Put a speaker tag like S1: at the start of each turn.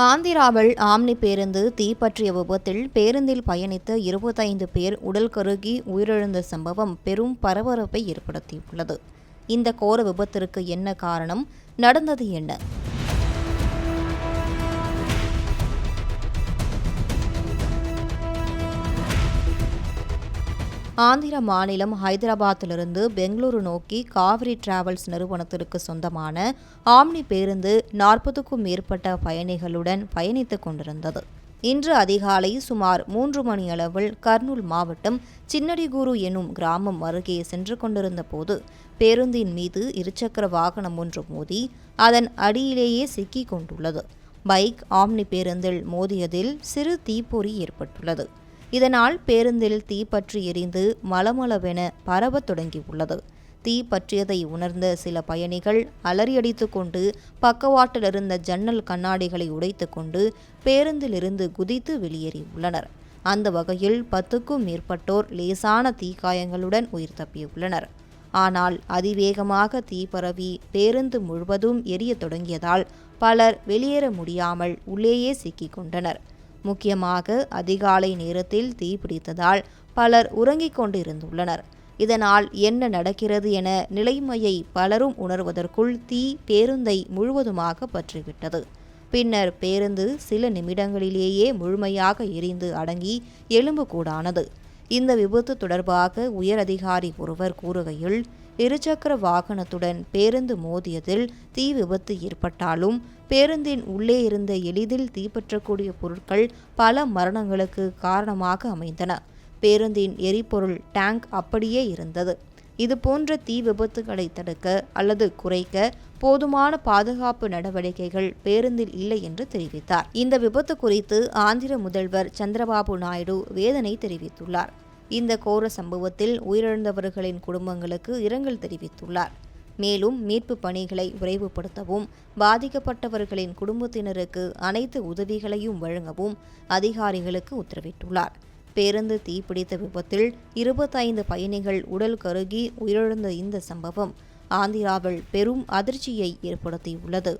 S1: ஆந்திராவில் ஆம்னி பேருந்து தீப்பற்றிய விபத்தில் பேருந்தில் பயணித்த இருபத்தைந்து பேர் உடல் கருகி உயிரிழந்த சம்பவம் பெரும் பரபரப்பை ஏற்படுத்தியுள்ளது. இந்த கோர விபத்திற்கு என்ன காரணம்? நடந்தது என்ன? ஆந்திர மாநிலம் ஹைதராபாத்திலிருந்து பெங்களூரு நோக்கி காவிரி டிராவல்ஸ் நிறுவனத்திற்கு சொந்தமான ஆம்னி பேருந்து நாற்பதுக்கும் மேற்பட்ட பயணிகளுடன் பயணித்துக் கொண்டிருந்தது. இன்று அதிகாலை சுமார் மூன்று மணி அளவில் கர்னூல் மாவட்டம் சின்னடிகூரு எனும் கிராமம் அருகே சென்று கொண்டிருந்த போது பேருந்தின் மீது இருசக்கர வாகனம் ஒன்று மோதி அதன் அடியிலேயே சிக்கிக் கொண்டுள்ளது. பைக் ஆம்னி பேருந்தில் மோதியதில் சிறு தீப்பொறி ஏற்பட்டுள்ளது. இதனால் பேருந்தில் தீப்பற்றி எரிந்து மலமளவென பரவத் தொடங்கியுள்ளது. தீ பற்றியதை உணர்ந்த சில பயணிகள் அலறியடித்து கொண்டு பக்கவாட்டில் இருந்த ஜன்னல் கண்ணாடிகளை உடைத்து கொண்டு பேருந்திலிருந்து குதித்து வெளியேறியுள்ளனர். அந்த வகையில் பத்துக்கும் மேற்பட்டோர் லேசான தீக்காயங்களுடன் உயிர் தப்பியுள்ளனர். ஆனால் அதிவேகமாக தீ பரவி பேருந்து முழுவதும் எரிய தொடங்கியதால் பலர் வெளியேற முடியாமல் உள்ளேயே சிக்கிக் கொண்டனர். முக்கியமாக அதிகாலை நேரத்தில் தீ பிடித்ததால் பலர் உறங்கிக் கொண்டிருந்துள்ளனர். இதனால் என்ன நடக்கிறது என நிலைமையை பலரும் உணர்வதற்குள் தீ பேருந்தை முழுவதுமாக பற்றிவிட்டது. பின்னர் பேருந்து சில நிமிடங்களிலேயே முழுமையாக எரிந்து அடங்கி எலும்பு கூடானது இந்த விபத்து தொடர்பாக உயர் அதிகாரி ஒருவர் கூறுகையில் இருசக்கர வாகனத்துடன் பேருந்து மோதியதில் தீ விபத்து ஏற்பட்டாலும் பேருந்தின் உள்ளே இருந்த எளிதில் தீப்பற்றக்கூடிய பொருட்கள் பல மரணங்களுக்கு காரணமாக அமைந்தன. பேருந்தின் எரிபொருள் டேங்க் அப்படியே இருந்தது. இது போன்ற தீ விபத்துகளை தடுக்க அல்லது குறைக்க போதுமான பாதுகாப்பு நடவடிக்கைகள் பேருந்தில் இல்லை என்று தெரிவித்தார். இந்த விபத்து குறித்து ஆந்திர முதல்வர் சந்திரபாபு நாயுடு வேதனை தெரிவித்துள்ளார். இந்த கோர சம்பவத்தில் உயிரிழந்தவர்களின் குடும்பங்களுக்கு இரங்கல் தெரிவித்துள்ளார். மேலும் மீட்பு பணிகளை விரைவுபடுத்தவும் பாதிக்கப்பட்டவர்களின் குடும்பத்தினருக்கு அனைத்து உதவிகளையும் வழங்கவும் அதிகாரிகளுக்கு உத்தரவிட்டுள்ளார். பேருந்து தீப்பிடித்த விபத்தில் இருபத்தைந்து பயணிகள் உடல் கருகி உயிரிழந்த இந்த சம்பவம். ஆந்திராவில் பெரும் அதிர்ச்சியை ஏற்படுத்தியுள்ளது.